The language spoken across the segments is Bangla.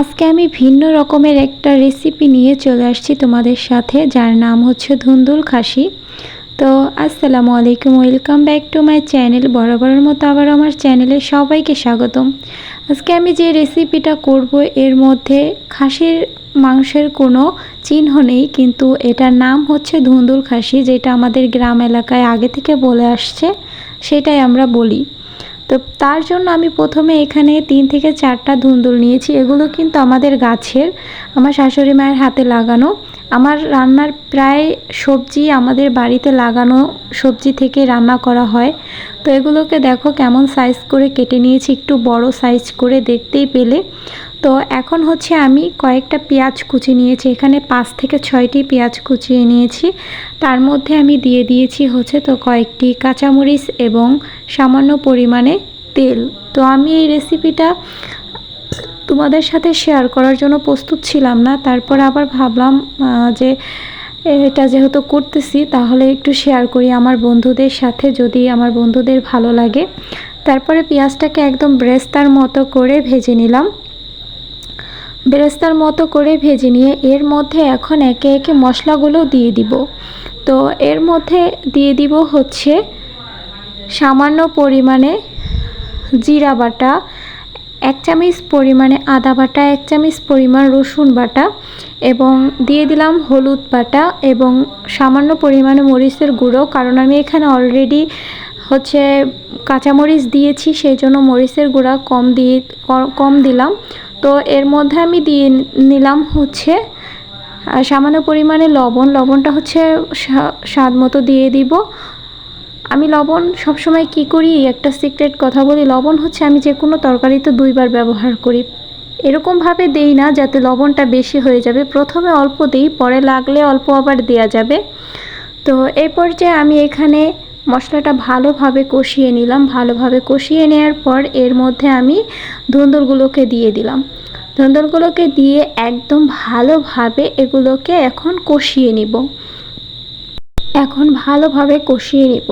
আজকে আমি ভিন্ন রকমের একটা রেসিপি নিয়ে চলে আসছি তোমাদের সাথে, যার নাম হচ্ছে ধুন্দুল খাসি। তো, আসসালামু আলাইকুম welcome back to my channel বরাবরের মতো আবার আমার চ্যানেলে সবাইকে স্বাগতম। আজকে আমি যে রেসিপিটা করব, এর মধ্যে খাসির মাংসের কোনো চিহ্ন নেই, কিন্তু এটার নাম হচ্ছে ধুন্দুল খাসি, যেটা আমাদের গ্রাম এলাকায় আগে থেকে বলে আসছে, সেটাই আমরা বলি। তো তার জন্য আমি প্রথমে এখানে তিন থেকে চারটা ধুন্দুল নিয়েছি। এগুলো কিন্তু আমাদের গাছের, আমার শাশুড়ি মায়ের হাতে লাগানো। আমার রান্নার প্রায় সবজি আমাদের বাড়িতে লাগানো সবজি থেকে রান্না করা হয়। তো এগুলোকে দেখো কেমন সাইজ করে কেটে নিয়েছি, একটু বড় সাইজ করে দেখতেই পেলে। তো এখন হচ্ছে আমি কয়েকটা পেঁয়াজ কুচি নিয়েছি, এখানে পাঁচ থেকে ছয়টি পেঁয়াজ কুচিয়ে নিয়েছি। তার মধ্যে আমি দিয়ে দিয়েছি হচ্ছে তো কয়েকটি কাঁচামরিচ এবং সামান্য পরিমাণে তেল। তো আমি এই রেসিপিটা তোমাদের সাথে শেয়ার করার জন্য প্রস্তুত ছিলাম না। তারপর আবার ভাবলাম যে এটা যেহেতু করতেছি, তাহলে একটু শেয়ার করি আমার বন্ধুদের সাথে যদি আমার বন্ধুদের ভালো লাগে। তারপরে পেঁয়াজটাকে একদম ব্রেস্তার মতো করে ভেজে নিলাম। বেরেস্তার মতো করে ভেজে নিয়ে এর মধ্যে এখন একে একে মশলাগুলো দিয়ে দিব। তো এর মধ্যে দিয়ে দিব হচ্ছে সামান্য পরিমাণে জিরা বাটা, এক চামচ পরিমাণে আদা বাটা, এক চামচ পরিমাণ রসুন বাটা এবং দিয়ে দিলাম হলুদ বাটা এবং সামান্য পরিমাণে মরিচের গুঁড়ো কারণ আমি এখানে অলরেডি হচ্ছে কাঁচামরিচ দিয়েছি সেই জন্য মরিচের গুঁড়া কম দিয়ে, কম দিলাম। তো এর মধ্যে আমি দিয়ে নিলাম হচ্ছে, সামান্য পরিমাণে লবণ, লবণটা হচ্ছে স্বাদ মতো দিয়ে দিব। আমি লবণ সবসময় কি করি? একটা সিক্রেট কথা বলি, লবণ হচ্ছে আমি যে কোনো তরকারিতে দুইবার ব্যবহার করি। এরকমভাবে দেই না যাতে লবণটা বেশি হয়ে যাবে। প্রথমে অল্প দিই, পরে লাগলে অল্প আবার দেয়া যাবে। তো এই পর্যায়ে আমি এখানে মশলাটা ভালোভাবে কষিয়ে নিলাম। ভালোভাবে কষিয়ে নেওয়ার পর এর মধ্যে আমি ধুন্দুলগুলোকে দিয়ে দিলাম। ধুন্দুলগুলোকে দিয়ে একদম ভালোভাবে এগুলোকে এখন কষিয়ে নিব। এখন ভালোভাবে কষিয়ে নিব।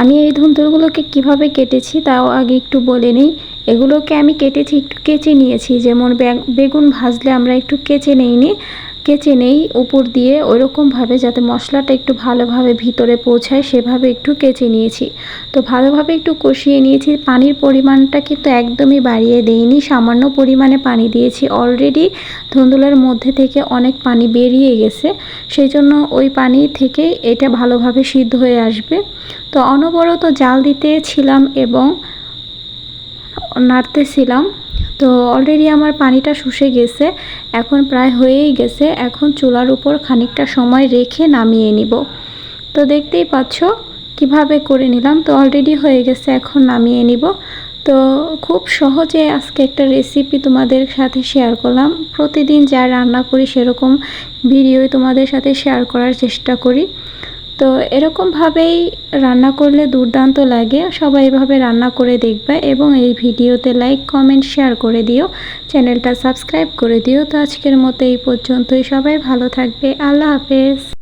আমি এই ধুন্তুরগুলোকে কীভাবে কেটেছি তাও আগে একটু বলে নিই। এগুলোকে আমি কেটেছি, একটু কেচে নিয়েছি। যেমন বেগুন ভাজলে আমরা একটু কেচে নিই কেচে নেই উপর দিয়ে ওইরকমভাবে যাতে মশলাটা একটু ভালোভাবে ভিতরে পৌঁছায়, সেভাবে একটু কেচে নিয়েছি। তো ভালোভাবে একটু কষিয়ে নিয়েছি। পানির পরিমাণটা কিন্তু একদমই বাড়িয়ে দেইনি। সামান্য পরিমাণে পানি দিয়েছি। অলরেডি ধুন্দুলের মধ্যে থেকে অনেক পানি বেরিয়ে গেছে। সেই জন্য ওই পানি থেকে এটা ভালোভাবে সিদ্ধ হয়ে আসবে। তো অনবরত জাল দিতেছিলাম এবং নাড়তেছিলাম তো অলরেডি আমার পানিটা শুষে গেছে, এখন প্রায় হয়েই গেছে, এখন চুলার উপর খানিকটা সময় রেখে নামিয়ে নিব। তো দেখতেই পাচ্ছ কীভাবে করে নিলাম, তো অলরেডি হয়ে গেছে, এখন নামিয়ে নিব। তো খুব সহজে আজকে একটা রেসিপি তোমাদের সাথে শেয়ার করলাম। প্রতিদিন যা রান্না করি সেরকম ভিডিওই তোমাদের সাথে শেয়ার করার চেষ্টা করি। তো এরকমভাবেই রান্না করলে দুর্দান্ত লাগে। সবাই এভাবে রান্না করে দেখবে এবং এই ভিডিওতে লাইক কমেন্ট শেয়ার করে দিও। চ্যানেলটা সাবস্ক্রাইব করে দিও। তো আজকের মতো এই পর্যন্তই। সবাই ভালো থাকবে। আল্লাহ হাফেজ।